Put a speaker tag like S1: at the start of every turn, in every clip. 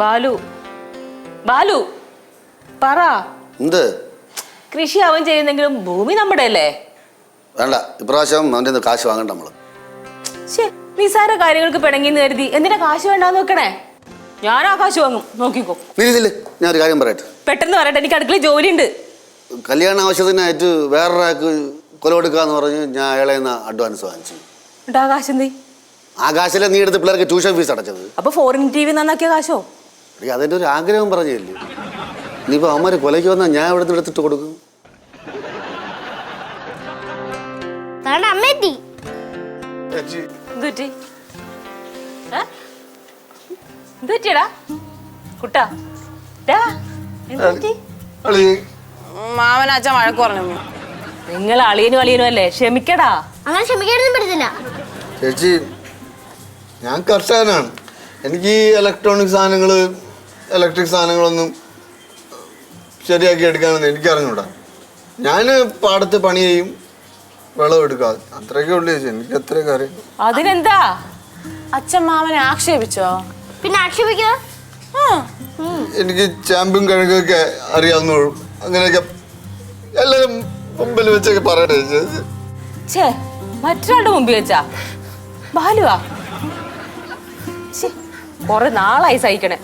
S1: ബാലു. ബാലു പറ.
S2: എന്ത്?
S1: കൃഷി അവൻ ചെയ്യുന്നെങ്കിലും ഭൂമി നമ്മുടെ അല്ലേ
S2: വേണ്ട ഇപ്രാവശ്യം അവന്റെ കാശ് വാങ്ങണ്ട നമ്മൾ.
S1: ശേ നിസാര കാര്യങ്ങൾക്ക് പിണങ്ങിന്ന് കരുതി എന്തിനാ കാശ് വേണ്ടാന്ന് വെക്കണേ ഞാൻ ആ കാശ് വാങ്ങും. നോക്കിക്കോ.
S2: ഞാൻ ഒരു കാര്യം പറയട്ടെ.
S1: പെട്ടെന്ന് പറയട്ടെ എനിക്ക് അടുക്കളയിൽ ജോലിയുണ്ട്.
S2: കല്യാണ ആവശ്യത്തിനായിട്ട് വേറൊരാൾക്ക് കൊല കൊടുക്കാന്ന് പറഞ്ഞ് ഞാൻ അയാളെ അഡ്വാൻസ് വാങ്ങിച്ചു.
S1: എന്നിട്ട് ആ കാശ് എന്ത്
S2: ആ കാശിലെ നീ എടുത്ത് പിള്ളേർക്ക് ട്യൂഷൻ ഫീസ് അടച്ചത്?
S1: അപ്പൊ ഫോറിൻ ടി വി നന്നാക്കിയ കാശോ?
S2: എടീ, അതിന്റെ ഒരു ആഗ്രഹം പറഞ്ഞില്ലേ? ഇനിയിപ്പോൾ അവന്മാർ കൊലയ്ക്ക് വന്നാൽ ഞാൻ ഇവിടെ നിന്ന് എടുത്തിട്ട് കൊടുക്കും.
S3: താണ്ട അമ്മ എത്തി.
S1: എന്ത് പറ്റി? ഏ? എന്ത് പറ്റിയടാ? കുട്ടാ എന്ത്
S4: മാമനാച്ച വഴക്ക് പറഞ്ഞു
S1: നിങ്ങൾ അളിയനും അളിയനും അല്ലേ ക്ഷമിക്കടാ.
S3: അങ്ങനെ ക്ഷമിക്കാനൊന്നും പറ്റത്തില്ല.
S5: ചേച്ചി ഞാൻ കർഷകനാണ്. എനിക്ക് ഈ ഇലക്ട്രോണിക് സാധനങ്ങൾ ഇലക്ട്രിക് സാധനങ്ങളൊന്നും ശരിയാക്കി എടുക്കാനൊന്നും എനിക്കറിഞ്ഞൂടാ. ഞാൻ പാടത്ത് പണി ചെയ്യും വെള്ളം എടുക്കാം. അത്രയൊക്കെ ഉള്ളു ചേച്ചി. എനിക്ക് അത്രയൊക്കെ അറിയാം.
S1: അതിനെന്താ?
S4: അച്ഛൻ മാമനെ ആക്ഷേപിച്ചോ?
S3: പിന്നെ ആക്ഷേപിക്കുക
S5: എനിക്ക് ചാമ്പും കഴുകൊക്കെ അറിയാവുന്നുള്ളൂ അങ്ങനെയൊക്കെ എല്ലാരും മുമ്പിൽ വെച്ചൊക്കെ പറയട്ടെ ചേച്ചി.
S1: ഛേ മറ്റൊരാളുടെ മുമ്പിൽ വെച്ചാ? ബാലുവാ? കൊറേ നാളായി സഹിക്കണേ.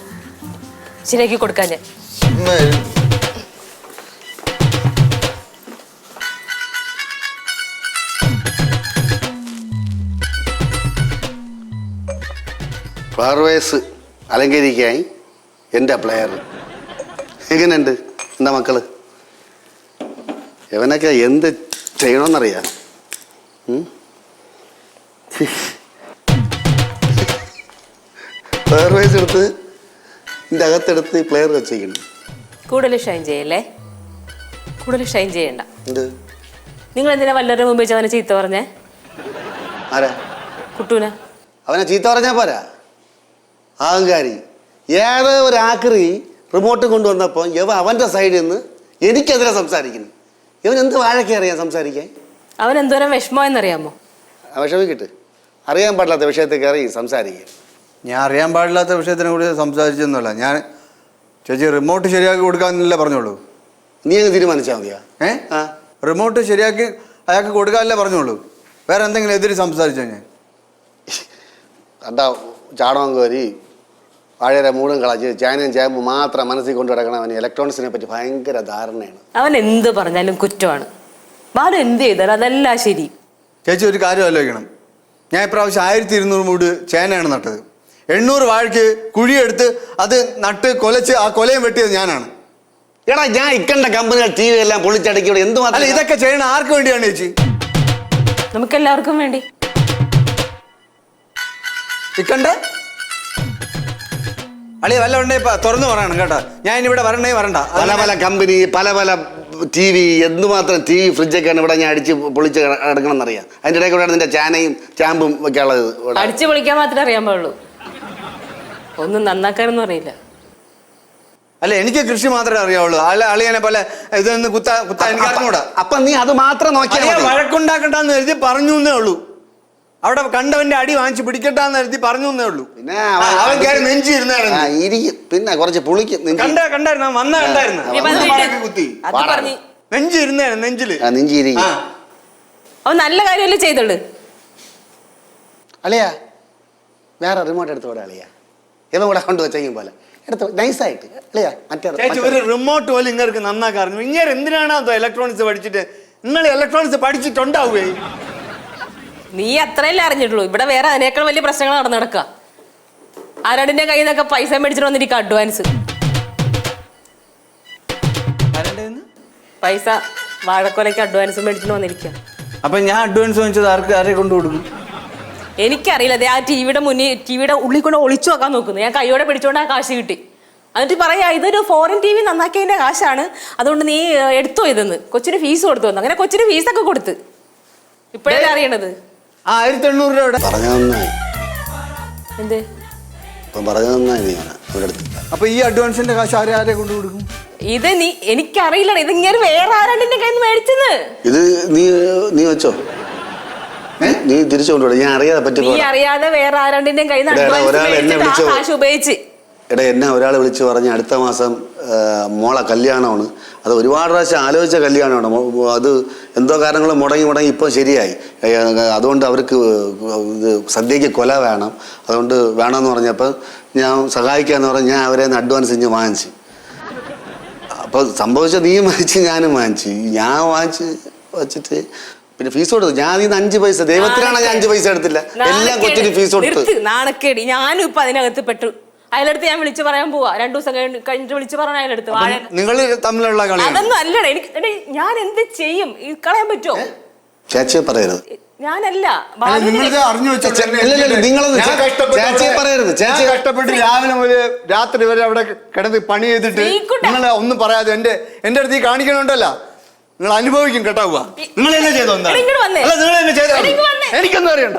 S1: ശരിയാക്കി കൊടുക്കാൻ
S5: ഉമ്മേ,
S2: അലങ്കരിക്കായി എന്റെ പ്ലെയർ എങ്ങനെയുണ്ട് എന്താ മക്കൾ? ഇവനൊക്കെ എന്ത് ചെയ്യണമെന്നറിയാം. വേറെ എടുത്ത് എന്റെ അകത്തെടുത്ത് പ്ലെയർ വെച്ചേക്കുന്നു
S1: കൂടുതൽ ഷൈൻ ചെയ്യല്ലേ? കൂടുതൽ ഷൈൻ ചെയ്യണ്ട.
S2: എന്ത്?
S1: നിങ്ങൾ എന്തിനാ വല്ലവരുടെ മുമ്പ് വെച്ച് അവനെ ചീത്ത പറഞ്ഞേ?
S2: ആരാ?
S1: കുട്ടൂന.
S2: അവനെ ചീത്ത പറഞ്ഞാൽ പോരാ? അഹങ്കാരി. ഏതോ ഒരു ആക്രി റിമോട്ട് കൊണ്ടുവന്നപ്പോൾ ഇവ അവന്റെ സൈഡിൽ നിന്ന് എനിക്കെതിരെ സംസാരിക്കുന്നു. ഇവൻ എന്ത് വാഴക്ക അറിയാം സംസാരിക്കാൻ?
S1: അവൻ എന്തോരം വിഷമോ എന്നറിയാമോ?
S2: വിഷമിക്കിട്ട്. അറിയാൻ പാടില്ലാത്ത വിഷയത്തിൽ കയറി സംസാരിക്കുക.
S5: ഞാൻ അറിയാൻ പാടില്ലാത്ത വിഷയത്തിനെ കുറിച്ച് സംസാരിച്ചൊന്നുമല്ല. ഞാൻ ചേച്ചി റിമോട്ട് ശരിയാക്കി കൊടുക്കാമെന്നല്ലേ പറഞ്ഞോളൂ
S2: നീ അങ്ങ് തീരുമാനിച്ചാൽ മതിയാ.
S5: ഏ?
S2: ആ.
S5: റിമോട്ട് ശരിയാക്കി അയാൾക്ക് കൊടുക്കാനല്ലേ പറഞ്ഞോളൂ വേറെ എന്തെങ്കിലും എതിര് സംസാരിച്ചോ ഞാൻ?
S2: അതാ ചാണകം കോരി. വാഴയുടെ മൂടും കളച്ച് ചാനയും ചേമ്പ് മാത്രം മനസ്സിൽ കൊണ്ടു കിടക്കണം അവന് ഇലക്ട്രോണിക്സിനെ പറ്റി ഭയങ്കര ധാരണയാണ്.
S1: അവൻ എന്ത് പറഞ്ഞാലും കുറ്റമാണ്. ബാലു എന്ത് ചെയ്താലും അതെല്ലാം ശരി.
S5: ചേച്ചി ഒരു കാര്യം ആലോചിക്കണം. ഞാൻ ഇപ്രാവശ്യം ആയിരത്തി ഇരുന്നൂറ് മൂട് ചേനയാണ് നട്ടത്. എണ്ണൂറ് വാഴയ്ക്ക് കുഴിയെടുത്ത് അത് നട്ട് കൊലച്ച് ആ കൊലയും വെട്ടിയത് ഞാനാണ്.
S2: എടാ ഞാൻ ഇക്കണ്ട കമ്പനികൾ ടി വി എല്ലാം പൊളിച്ചടക്കി ഇവിടെ
S5: അല്ല
S2: എന്തുമാത്രം
S5: ഇതൊക്കെ ചെയ്യണ ആർക്ക് വേണ്ടിയാണ് ചേച്ചി?
S1: നമുക്ക് എല്ലാവർക്കും വേണ്ടി.
S5: ഇക്കണ്ട? അളിയ വല്ല ഉണ്ടേ ഇപ്പൊ തുറന്നു പറയണം കേട്ടോ. ഞാൻ ഇനി ഇവിടെ വരണേ വരണ്ട.
S2: പല പല കമ്പനി പല പല ടി വി എന്തുമാത്രം ടി വി ഫ്രിഡ്ജൊക്കെയാണ് ഇവിടെ ഞാൻ അടിച്ച് പൊളിച്ച് കിടക്കണം എന്നറിയാം അതിന്റെ ഇടയിൽ കൂടെയാണ് നിന്റെ ചാനയും ചാമ്പും ഒക്കെ ഉള്ളത് ഇവിടെ.
S1: അടിച്ചു പൊളിക്കാൻ മാത്രമേ അറിയാൻ പാടുള്ളൂ. ഒന്നും നന്നാക്കാനൊന്നും അറിയില്ല.
S5: അല്ല എനിക്ക് കൃഷി മാത്രമേ അറിയാവുള്ളൂ. അല്ല അളിയനെ പോലെ ഇതൊന്ന് കുത്താ കുത്താ എനിക്ക് അറിഞ്ഞൂടാ.
S2: അപ്പൊ നീ അത് മാത്രം നോക്കിയാൽ.
S5: വഴക്കുണ്ടാക്കണ്ടെന്ന് കരുതി പറഞ്ഞു എന്നേ ഉള്ളൂ. അവിടെ കണ്ടവന്റെ അടി വാങ്ങിച്ച് പിടിക്കട്ടാന്ന് കരുതി പറഞ്ഞു എന്നേ ഉള്ളൂ.
S2: പിന്നെ അവൻ-
S5: കയറി നെഞ്ചി
S2: ആ,
S5: ഇരുന്നായിരുന്നു
S2: ഇരിക്കും. പിന്നെ കുറച്ച് പുളിക്കും.
S5: കണ്ട കണ്ടായിരുന്നു? വന്ന കണ്ടായിരുന്നു? കുത്തി. നെഞ്ചി ഇരുന്നായിരുന്നു നെഞ്ചിൽ.
S2: ആ, നെഞ്ചി ഇരിക്കും.
S1: അവൻ നല്ല കാര്യമല്ലേ ചെയ്തോളൂ
S2: അളിയാ വേറെ റിമോട്ട് എടുത്തോടെ അളിയാ. ഇവൻ കൂടെ കൊണ്ട് വെച്ചെങ്കിൽ പോലെ. എടുത്ത് നൈസായിട്ട് അളിയാ മറ്റേ
S5: ചേച്ചി ഒരു റിമോട്ട് പോലും ഇങ്ങനെ നന്നാക്കാൻ അറിഞ്ഞു. ഇങ്ങനെ എന്തിനാണ് അതോ ഇലക്ട്രോണിക്സ് പഠിച്ചിട്ട്? നിങ്ങൾ ഇലക്ട്രോണിക്സ് പഠിച്ചിട്ടുണ്ടാവുകയും
S1: നീ അത്രയല്ലേ അറിഞ്ഞിട്ടുള്ളൂ. ഇവിടെ വേറെ അതിനേക്കാൾ വലിയ പ്രശ്നങ്ങൾ നടന്നു നടക്കുക ആരാടിന്റെ കയ്യിൽ നിന്നൊക്കെ പൈസ മേടിച്ചിട്ട് വന്നിരിക്കുക അഡ്വാൻസ് പൈസ വാഴക്കൊലയ്ക്ക് അഡ്വാൻസ് മേടിച്ചിട്ട് വന്നിരിക്കുക
S5: അപ്പൊ ഞാൻ അഡ്വാൻസ് വാങ്ങിച്ചത് ആർക്ക് ആരെ കൊണ്ടു കൊടുക്കും?
S1: എനിക്കറിയില്ല ആ ആ ടിവിയുടെ മുന്നിൽ ടി വിയുടെ ഉള്ളിൽ കൊണ്ട് ഒളിച്ചു വെക്കാൻ നോക്കുന്നു. ഞാൻ കൈയോടെ പിടിച്ചോണ്ട് ആ കാശ് കിട്ടി. എന്നിട്ട് പറയാ ഇതൊരു ഫോറിൻ ടി വി നന്നാക്കിയതിന്റെ കാശാണ്. അതുകൊണ്ട് നീ എടുത്തോ ഇതെന്ന്. കൊച്ചിന് ഫീസ് കൊടുത്തു വന്നു. അങ്ങനെ കൊച്ചിന് ഫീസൊക്കെ കൊടുത്ത്. ഇപ്പോഴല്ലേ അറിയണത്.
S5: ആയിരത്തി എണ്ണൂറ് രൂപ
S1: എന്ത്?
S5: അപ്പൊ ഈ അഡ്വാൻസിന്റെ കാശ് ആരെ ആരെ കൊണ്ട് കൊടുക്കും?
S1: ഇത് നീ എനിക്കറിയില്ല ഇത് ഇങ്ങനെ വേറെ ആരാണ്ടിന്റെ കയ്യിൽ നിന്ന് മേടിച്ചെന്ന്
S2: ഇത് നീ നീ വെച്ചോ. നീ തിരിച്ചു ഞാൻ അറിയാതെ പറ്റി
S1: നീ അറിയാതെ വേറെ ആരാണ്ടിന്റെ കയ്യിൽ നിന്ന്
S2: എടാ, എന്നെ
S1: ഒരാളെ
S2: വിളിച്ചു.
S1: കാശ് ഉപയോഗിച്ച്.
S2: എടാ എന്നെ ഒരാൾ വിളിച്ച് പറഞ്ഞ് അടുത്ത മാസം മോളെ കല്യാണമാണ്. അത് ഒരുപാട് പ്രാവശ്യം ആലോചിച്ച കല്യാണമാണ്. അത് എന്തോ കാരണങ്ങൾ മുടങ്ങി മുടങ്ങി ഇപ്പോൾ ശരിയായി. അതുകൊണ്ട് അവർക്ക് ഇത് സദ്യക്ക് കൊല വേണം. അതുകൊണ്ട് വേണമെന്ന് പറഞ്ഞപ്പോൾ ഞാൻ സഹായിക്കാന്ന് പറഞ്ഞ് ഞാൻ അവരെ അഡ്വാൻസ് ഇഞ്ഞ് വാങ്ങിച്ചു. അപ്പോൾ സംഭവിച്ച നീ വാങ്ങിച്ച് ഞാനും വാങ്ങിച്ചു. ഞാൻ വാങ്ങിച്ച് വച്ചിട്ട് പിന്നെ ഫീസ് കൊടുത്തു. ഞാൻ ഇന്ന് അഞ്ച് പൈസ ദൈവത്തിനാണ് ഞാൻ അഞ്ച് പൈസ എടുത്തില്ല. എല്ലാം കൊച്ചിന് ഫീസ് കൊടുത്തു.
S1: നാണക്കേടി. ഞാനും ഇപ്പൊ അതിനകത്ത് പെട്ടു. അയാളടുത്ത് ഞാൻ വിളിച്ചു പറയാൻ പോവാ. രണ്ടു ദിവസം കഴിഞ്ഞ് കഴിഞ്ഞിട്ട് വിളിച്ചു പറഞ്ഞ അയാളടുത്ത്.
S5: നിങ്ങൾ തമ്മിലുള്ള കളിയാണ്.
S1: അതൊന്നും അല്ലട. എനിക്ക് ഞാൻ എന്ത് ചെയ്യും? ഈ കളയാൻ പറ്റുമോ
S2: ചേച്ചിയെ പറയരുത്.
S1: ഞാനല്ല.
S2: ചേച്ചി-
S5: കഷ്ടപ്പെട്ട് രാവിലെ മുതൽ രാത്രി വരെ അവിടെ കിടന്ന് പണി ചെയ്തിട്ട്. നിങ്ങൾ ഒന്നും പറയാതെ എന്റെ എന്റെ അടുത്ത് ഈ കാണിക്കണുണ്ടല്ല. നിങ്ങൾ അനുഭവിക്കും കേട്ടാവുക നിങ്ങൾ എന്നെ ചെയ്തോ എന്താ നിങ്ങൾ എന്നെ ചെയ്തോ. എനിക്കൊന്നും അറിയണ്ട.